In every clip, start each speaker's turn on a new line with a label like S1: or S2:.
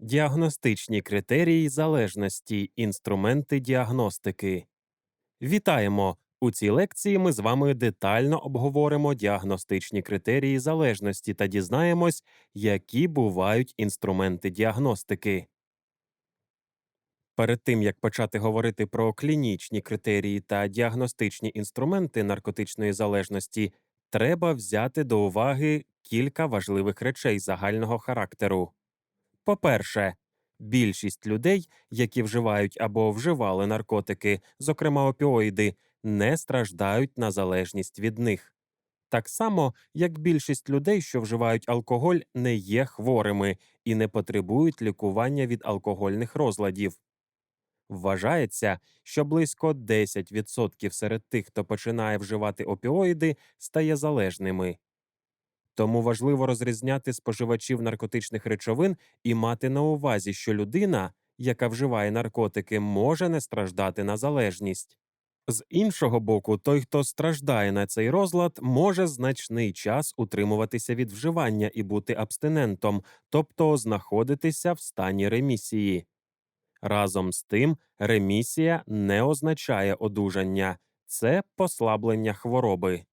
S1: Діагностичні критерії залежності, інструменти діагностики. Вітаємо! У цій лекції ми з вами детально обговоримо діагностичні критерії залежності та дізнаємось, які бувають інструменти діагностики. Перед тим як почати говорити про клінічні критерії та діагностичні інструменти наркотичної залежності, треба взяти до уваги кілька важливих речей загального характеру. По-перше, більшість людей, які вживають або вживали наркотики, зокрема опіоїди, не страждають на залежність від них. Так само, як більшість людей, що вживають алкоголь, не є хворими і не потребують лікування від алкогольних розладів. Вважається, що близько 10% серед тих, хто починає вживати опіоїди, стає залежними. Тому важливо розрізняти споживачів наркотичних речовин і мати на увазі, що людина, яка вживає наркотики, може не страждати на залежність. З іншого боку, той, хто страждає на цей розлад, може значний час утримуватися від вживання і бути абстинентом, тобто знаходитися в стані ремісії. Разом з тим, ремісія не означає одужання, це послаблення хвороби.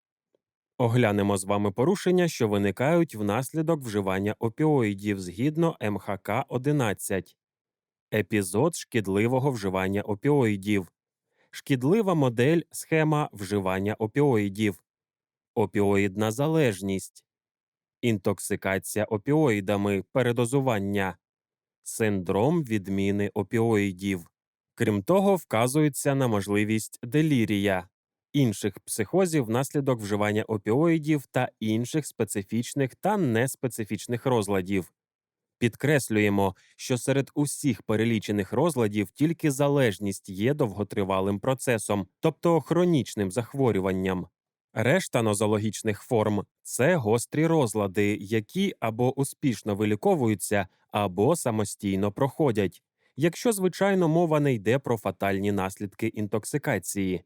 S1: Оглянемо з вами порушення, що виникають внаслідок вживання опіоїдів згідно МХК 11. Епізод шкідливого вживання опіоїдів. Шкідлива модель схема вживання опіоїдів. Опіоїдна залежність. Інтоксикація опіоїдами, передозування. Синдром відміни опіоїдів. Крім того, вказується на можливість делірія, інших психозів внаслідок вживання опіоїдів та інших специфічних та неспецифічних розладів. Підкреслюємо, що серед усіх перелічених розладів тільки залежність є довготривалим процесом, тобто хронічним захворюванням. Решта нозологічних форм це гострі розлади, які або успішно виліковуються, або самостійно проходять, якщо, звичайно, мова не йде про фатальні наслідки інтоксикації.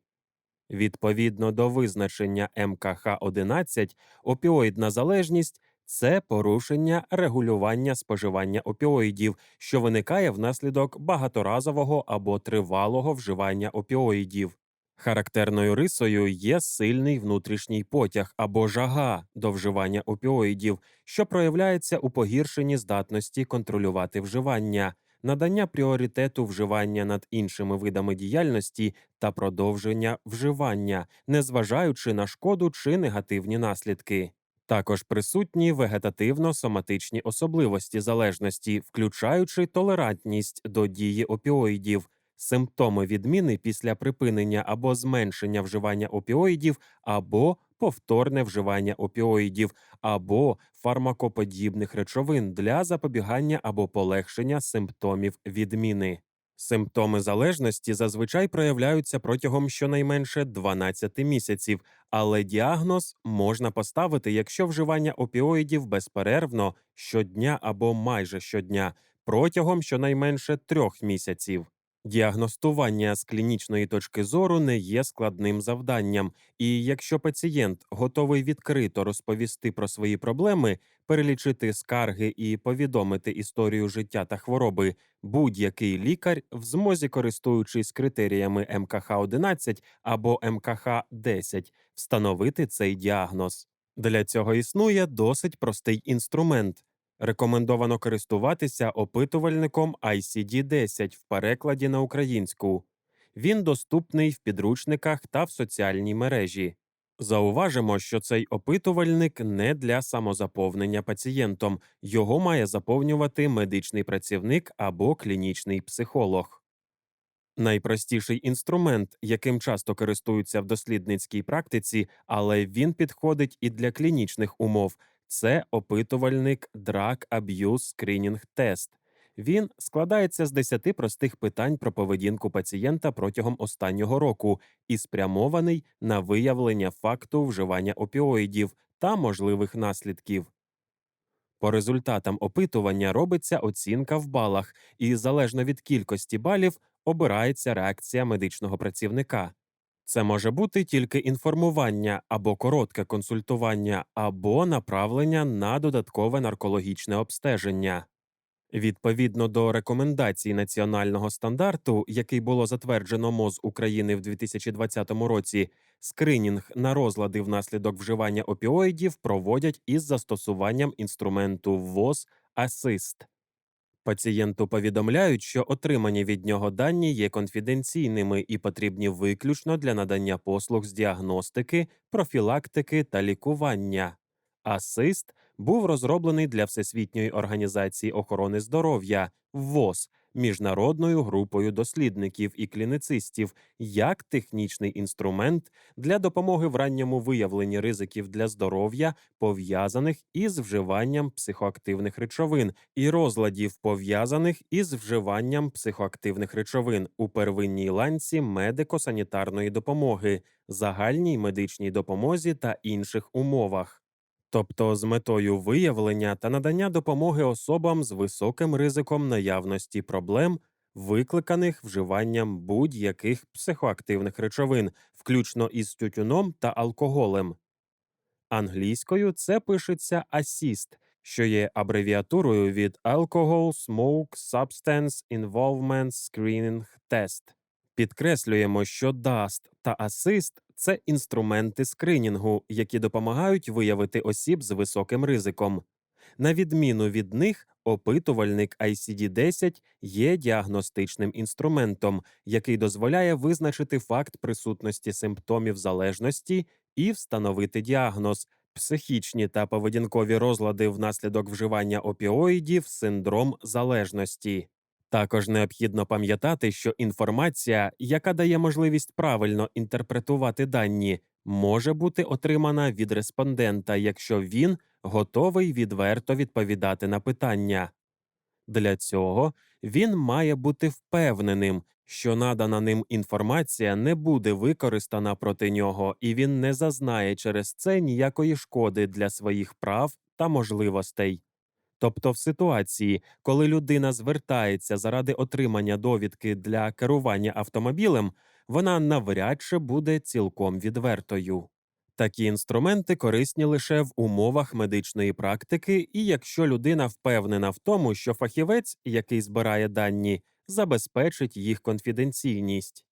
S1: Відповідно до визначення МКХ 11 опіоїдна залежність це порушення регулювання споживання опіоїдів, що виникає внаслідок багаторазового або тривалого вживання опіоїдів. Характерною рисою є сильний внутрішній потяг або жага до вживання опіоїдів, що проявляється у погіршенні здатності контролювати вживання, надання пріоритету вживання над іншими видами діяльності та продовження вживання, незважаючи на шкоду чи негативні наслідки. Також присутні вегетативно-соматичні особливості залежності, включаючи толерантність до дії опіоїдів, симптоми відміни після припинення або зменшення вживання опіоїдів, або повторне вживання опіоїдів, або фармакоподібних речовин для запобігання або полегшення симптомів відміни. Симптоми залежності зазвичай проявляються протягом щонайменше 12 місяців, але діагноз можна поставити, якщо вживання опіоїдів безперервно щодня або майже щодня протягом щонайменше трьох місяців. Діагностування з клінічної точки зору не є складним завданням, і якщо пацієнт готовий відкрито розповісти про свої проблеми, перелічити скарги і повідомити історію життя та хвороби, будь-який лікар в змозі, користуючись критеріями МКХ 11 або МКХ 10, встановити цей діагноз. Для цього існує досить простий інструмент. Рекомендовано користуватися опитувальником ICD-10 в перекладі на українську. Він доступний в підручниках та в соціальній мережі. Зауважимо, що цей опитувальник не для самозаповнення пацієнтом, його має заповнювати медичний працівник або клінічний психолог. Найпростіший інструмент, яким часто користуються в дослідницькій практиці, але він підходить і для клінічних умов, це опитувальник Drug Abuse Screening Test. Він складається з 10 простих питань про поведінку пацієнта протягом останнього року і спрямований на виявлення факту вживання опіоїдів та можливих наслідків. По результатам опитування робиться оцінка в балах, і залежно від кількості балів обирається реакція медичного працівника. Це може бути тільки інформування або коротке консультування, або направлення на додаткове наркологічне обстеження. Відповідно до рекомендацій національного стандарту, який було затверджено МОЗ України в 2020 році, скринінг на розлади внаслідок вживання опіоїдів проводять із застосуванням інструменту ВОЗ Асист. Пацієнту повідомляють, що отримані від нього дані є конфіденційними і потрібні виключно для надання послуг з діагностики, профілактики та лікування. Асист був розроблений для Всесвітньої організації охорони здоров'я ВОЗ міжнародною групою дослідників і кліницистів як технічний інструмент для допомоги в ранньому виявленні ризиків для здоров'я, пов'язаних із вживанням психоактивних речовин, і розладів, пов'язаних із вживанням психоактивних речовин у первинній ланці медико-санітарної допомоги, загальній медичній допомозі та інших умовах. Тобто з метою виявлення та надання допомоги особам з високим ризиком наявності проблем, викликаних вживанням будь-яких психоактивних речовин, включно із тютюном та алкоголем. Англійською це пишеться ASSIST, що є абревіатурою від Alcohol Smoke Substance Involvement Screening Test. Підкреслюємо, що DAST та ASSIST – це інструменти скринінгу, які допомагають виявити осіб з високим ризиком. На відміну від них, опитувальник ICD-10 є діагностичним інструментом, який дозволяє визначити факт присутності симптомів залежності і встановити діагноз психічні та поведінкові розлади внаслідок вживання опіоїдів, синдром залежності. Також необхідно пам'ятати, що інформація, яка дає можливість правильно інтерпретувати дані, може бути отримана від респондента, якщо він готовий відверто відповідати на питання. Для цього він має бути впевненим, що надана ним інформація не буде використана проти нього, і він не зазнає через це ніякої шкоди для своїх прав та можливостей. Тобто, в ситуації, коли людина звертається заради отримання довідки для керування автомобілем, вона навряд чи буде цілком відвертою. Такі інструменти корисні лише в умовах медичної практики, і якщо людина впевнена в тому, що фахівець, який збирає дані, забезпечить їх конфіденційність.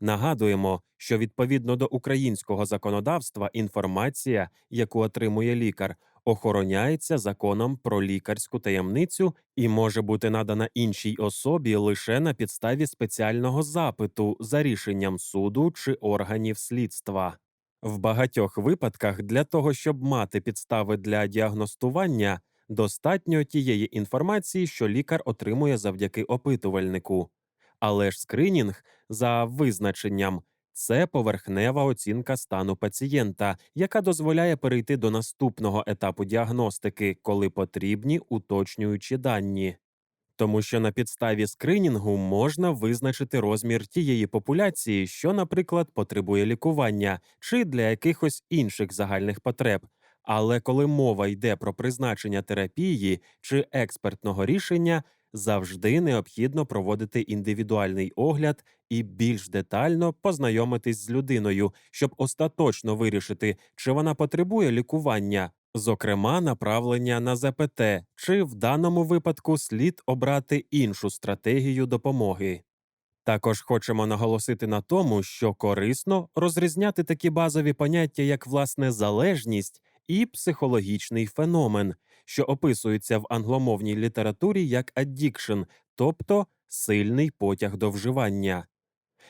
S1: Нагадуємо, що відповідно до українського законодавства інформація, яку отримує лікар, охороняється законом про лікарську таємницю і може бути надана іншій особі лише на підставі спеціального запиту за рішенням суду чи органів слідства. В багатьох випадках для того, щоб мати підстави для діагностування, достатньо тієї інформації, що лікар отримує завдяки опитувальнику. Але ж скринінг за визначенням це поверхнева оцінка стану пацієнта, яка дозволяє перейти до наступного етапу діагностики, коли потрібні уточнюючі дані. Тому що на підставі скринінгу можна визначити розмір тієї популяції, що, наприклад, потребує лікування, чи для якихось інших загальних потреб. Але коли мова йде про призначення терапії чи експертного рішення, завжди необхідно проводити індивідуальний огляд і більш детально познайомитись з людиною, щоб остаточно вирішити, чи вона потребує лікування, зокрема направлення на ЗПТ, чи в даному випадку слід обрати іншу стратегію допомоги. Також хочемо наголосити на тому, що корисно розрізняти такі базові поняття, як власне залежність і психологічний феномен, що описуються в англомовній літературі як addiction, тобто сильний потяг до вживання.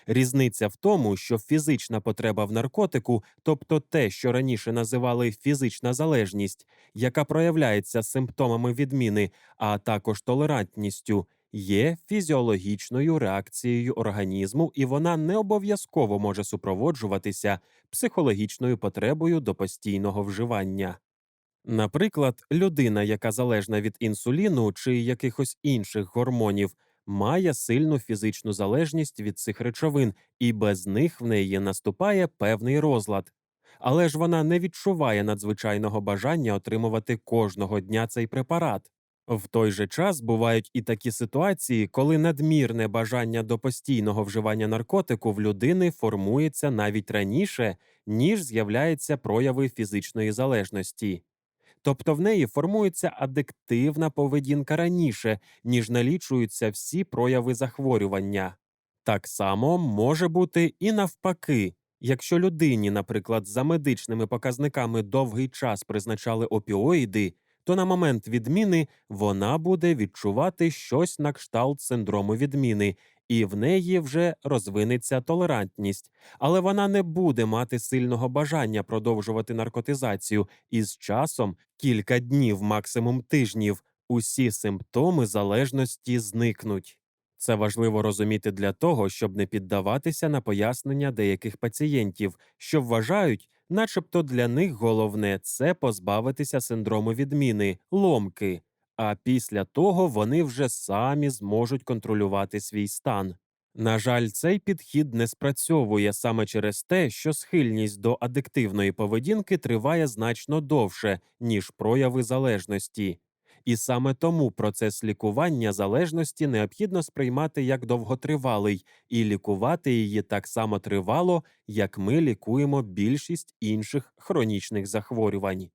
S1: Різниця в тому, що фізична потреба в наркотику, тобто те, що раніше називали фізична залежність, яка проявляється симптомами відміни, а також толерантністю, є фізіологічною реакцією організму, і вона не обов'язково може супроводжуватися психологічною потребою до постійного вживання. Наприклад, людина, яка залежна від інсуліну чи якихось інших гормонів, має сильну фізичну залежність від цих речовин, і без них в неї наступає певний розлад. Але ж вона не відчуває надзвичайного бажання отримувати кожного дня цей препарат. В той же час бувають і такі ситуації, коли надмірне бажання до постійного вживання наркотику в людини формується навіть раніше, ніж з'являються прояви фізичної залежності. Тобто в неї формується адиктивна поведінка раніше, ніж налічуються всі прояви захворювання. Так само може бути і навпаки. Якщо людині, наприклад, за медичними показниками довгий час призначали опіоїди, то на момент відміни вона буде відчувати щось на кшталт синдрому відміни, і в неї вже розвинеться толерантність, але вона не буде мати сильного бажання продовжувати наркотизацію, і з часом, кілька днів, максимум тижнів, усі симптоми залежності зникнуть. Це важливо розуміти для того, щоб не піддаватися на пояснення деяких пацієнтів, що вважають, начебто для них головне це позбавитися синдрому відміни, ломки, а після того вони вже самі зможуть контролювати свій стан. На жаль, цей підхід не спрацьовує саме через те, що схильність до адиктивної поведінки триває значно довше, ніж прояви залежності. І саме тому процес лікування залежності необхідно сприймати як довготривалий і лікувати її так само тривало, як ми лікуємо більшість інших хронічних захворювань.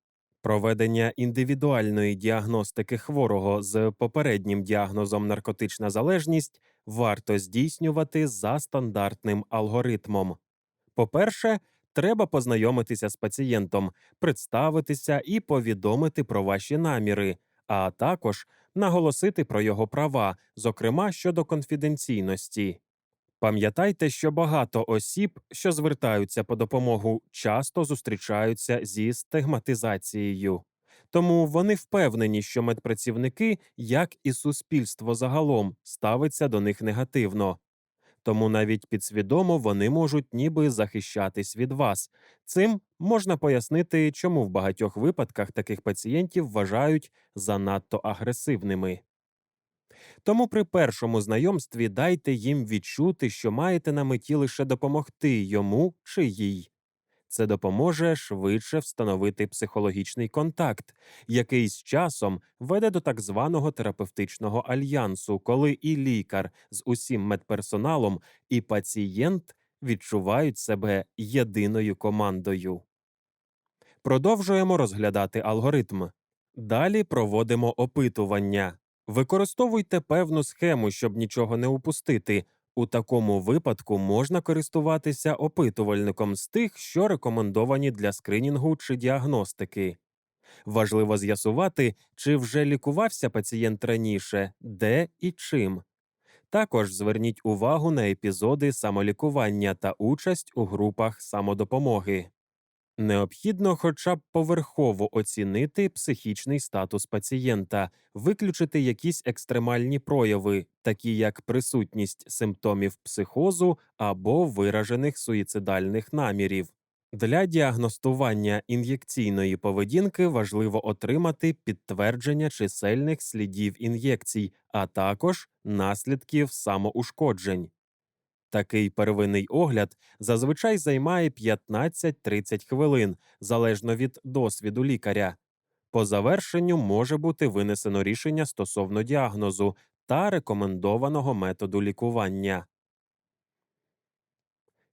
S1: Проведення індивідуальної діагностики хворого з попереднім діагнозом наркотична залежність варто здійснювати за стандартним алгоритмом. По-перше, треба познайомитися з пацієнтом, представитися і повідомити про ваші наміри, а також наголосити про його права, зокрема щодо конфіденційності. Пам'ятайте, що багато осіб, що звертаються по допомогу, часто зустрічаються зі стигматизацією. Тому вони впевнені, що медпрацівники, як і суспільство загалом, ставиться до них негативно. Тому навіть підсвідомо вони можуть ніби захищатись від вас. Цим можна пояснити, чому в багатьох випадках таких пацієнтів вважають занадто агресивними. Тому при першому знайомстві дайте їм відчути, що маєте на меті лише допомогти йому чи їй. Це допоможе швидше встановити психологічний контакт, який з часом веде до так званого терапевтичного альянсу, коли і лікар з усім медперсоналом, і пацієнт відчувають себе єдиною командою. Продовжуємо розглядати алгоритм. Далі проводимо опитування. Використовуйте певну схему, щоб нічого не упустити. У такому випадку можна користуватися опитувальником з тих, що рекомендовані для скринінгу чи діагностики. Важливо з'ясувати, чи вже лікувався пацієнт раніше, де і чим. Також зверніть увагу на епізоди самолікування та участь у групах самодопомоги. Необхідно хоча б поверхово оцінити психічний статус пацієнта, виключити якісь екстремальні прояви, такі як присутність симптомів психозу або виражених суїцидальних намірів. Для діагностування ін'єкційної поведінки важливо отримати підтвердження чисельних слідів ін'єкцій, а також наслідків самоушкоджень. Такий первинний огляд зазвичай займає 15-30 хвилин залежно від досвіду лікаря. По завершенню може бути винесено рішення стосовно діагнозу та рекомендованого методу лікування.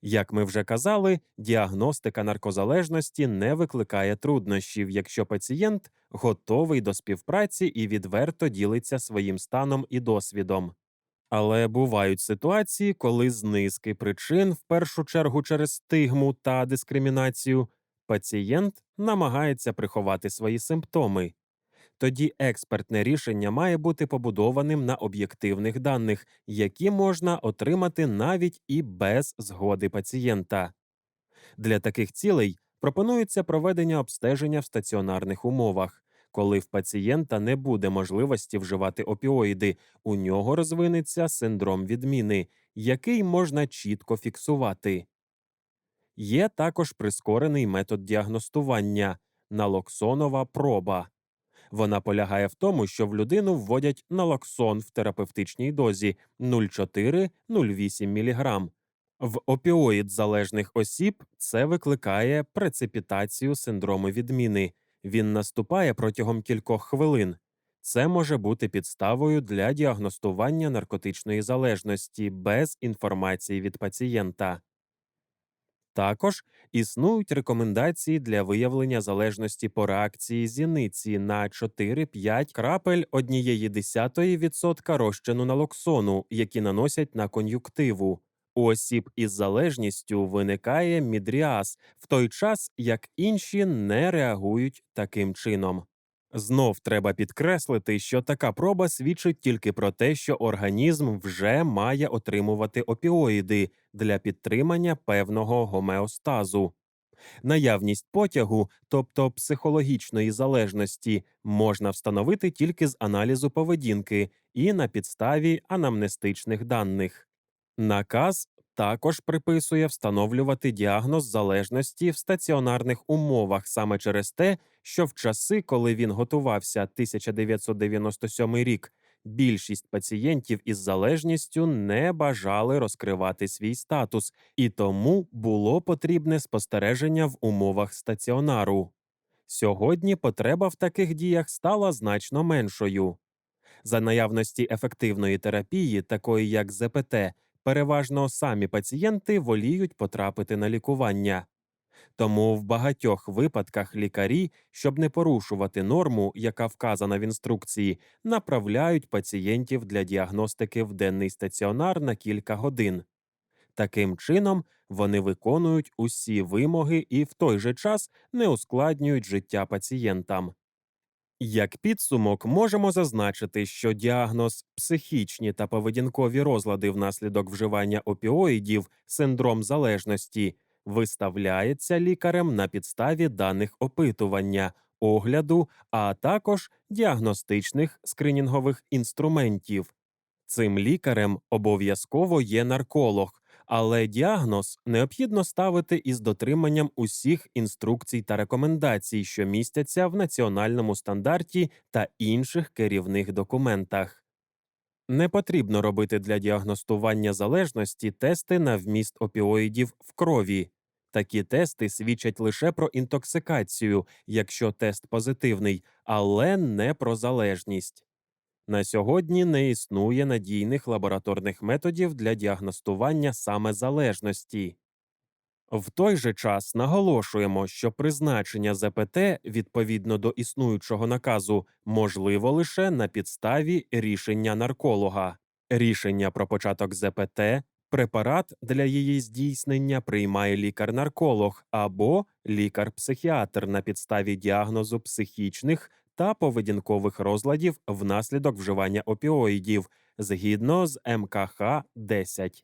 S1: Як ми вже казали, діагностика наркозалежності не викликає труднощів, якщо пацієнт готовий до співпраці і відверто ділиться своїм станом і досвідом. Але бувають ситуації, коли з низки причин, в першу чергу через стигму та дискримінацію, пацієнт намагається приховати свої симптоми. Тоді експертне рішення має бути побудованим на об'єктивних даних, які можна отримати навіть і без згоди пацієнта. Для таких цілей пропонується проведення обстеження в стаціонарних умовах. Коли в пацієнта не буде можливості вживати опіоїди, у нього розвинеться синдром відміни, який можна чітко фіксувати. Є також прискорений метод діагностування налоксонова проба. Вона полягає в тому, що в людину вводять налоксон в терапевтичній дозі 0,4-0,8 мг. В опіоїд залежних осіб це викликає прецепітацію синдрому відміни. Він наступає протягом кількох хвилин. Це може бути підставою для діагностування наркотичної залежності без інформації від пацієнта. Також існують рекомендації для виявлення залежності по реакції зіниці на 4-5 крапель 1,1% розчину налоксону, які наносять на кон'юктиву. У осіб із залежністю виникає мідріаз, в той час як інші не реагують таким чином. Знов треба підкреслити, що така проба свідчить тільки про те, що організм вже має отримувати опіоїди для підтримання певного гомеостазу. Наявність потягу, тобто психологічної залежності, можна встановити тільки з аналізу поведінки і на підставі анамнестичних даних. Наказ також приписує встановлювати діагноз залежності в стаціонарних умовах саме через те, що в часи, коли він готувався 1997 рік, більшість пацієнтів із залежністю не бажали розкривати свій статус, і тому було потрібне спостереження в умовах стаціонару. Сьогодні потреба в таких діях стала значно меншою. За наявності ефективної терапії, такої як ЗПТ, переважно самі пацієнти воліють потрапити на лікування. Тому в багатьох випадках лікарі, щоб не порушувати норму, яка вказана в інструкції, направляють пацієнтів для діагностики в денний стаціонар на кілька годин. Таким чином, вони виконують усі вимоги і в той же час не ускладнюють життя пацієнтам. Як підсумок, можемо зазначити, що діагноз психічні та поведінкові розлади внаслідок вживання опіоїдів, синдром залежності, виставляється лікарем на підставі даних опитування, огляду, а також діагностичних скринінгових інструментів. Цим лікарем обов'язково є нарколог, але діагноз необхідно ставити із дотриманням усіх інструкцій та рекомендацій, що містяться в національному стандарті та інших керівних документах. Не потрібно робити для діагностування залежності тести на вміст опіоїдів в крові. Такі тести свідчать лише про інтоксикацію, якщо тест позитивний, але не про залежність. На сьогодні не існує надійних лабораторних методів для діагностування саме залежності. В той же час наголошуємо, що призначення ЗПТ відповідно до існуючого наказу можливо лише на підставі рішення нарколога. Рішення про початок ЗПТ, препарат для її здійснення приймає лікар-нарколог або лікар-психіатр на підставі діагнозу психічних та поведінкових розладів внаслідок вживання опіоїдів згідно з МКХ 10.